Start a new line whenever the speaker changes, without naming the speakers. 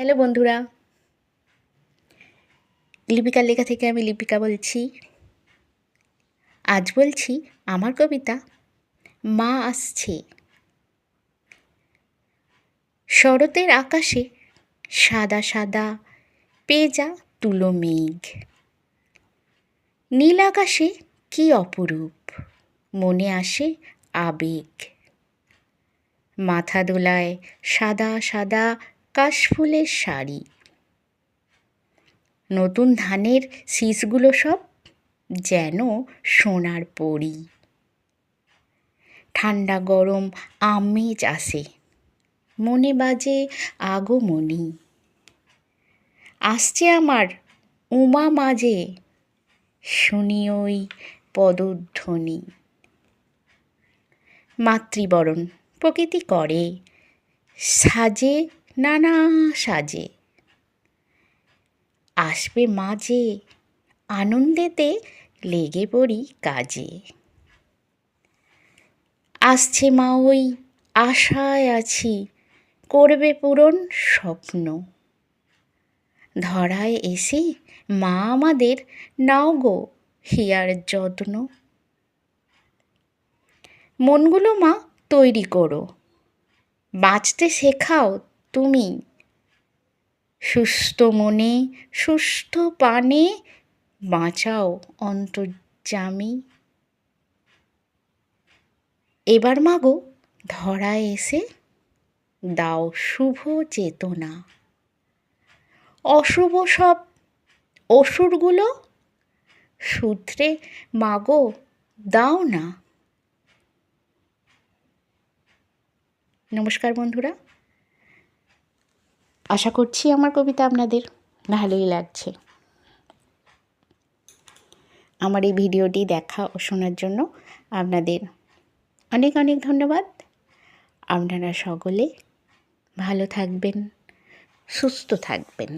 Hello বন্ধুরা। লিপিকার লেখা থেকে আমি লিপিকা বলছি। আজ বলছি আমার কবিতা মা আসছে। শরতের আকাশে সাদা সাদা পেজা তুলো মেঘ। নীল আকাশে কি অপরূপ, মনে আসে আবেগ। মাথা দোলায় সাদা সাদা কাশফুলের শাড়ি। নতুন ধানের শীষগুলো সব যেন সোনার পরি। ঠান্ডা গরম আমেজ আসে, মনে বাজে আগমনি। আসছে আমার উমা মাঝে শুনি ওই পদধ্বনি। মাতৃবরণ প্রকৃতি করে, সাজে নানা সাজে। আসবে মাঝে, আনন্দেতে লেগে পড়ি কাজে। আসছে মা ওই আশায় আছি, করবে পূরণ স্বপ্ন। ধরায় এসে মা আমাদের, নাও গো হিয়ার যত্ন। মনগুলো মা তৈরি করো। বাঁচতে শেখাও তুমি সুস্থ মনে, সুস্থ পানে বাঁচাও অন্তর্জামী এবার মাগো, ধরায় এসে দাও শুভ চেতনা। অশুভ সব অসুরগুলো সূত্রে মাগো, দাও না। নমস্কার বন্ধুরা। আশা করছি আমার কবিতা আপনাদের ভালোই লাগছে। আমার এই ভিডিওটি দেখা ও শোনার জন্য আপনাদের অনেক অনেক ধন্যবাদ। আপনারা সকলে ভালো থাকবেন, সুস্থ থাকবেন।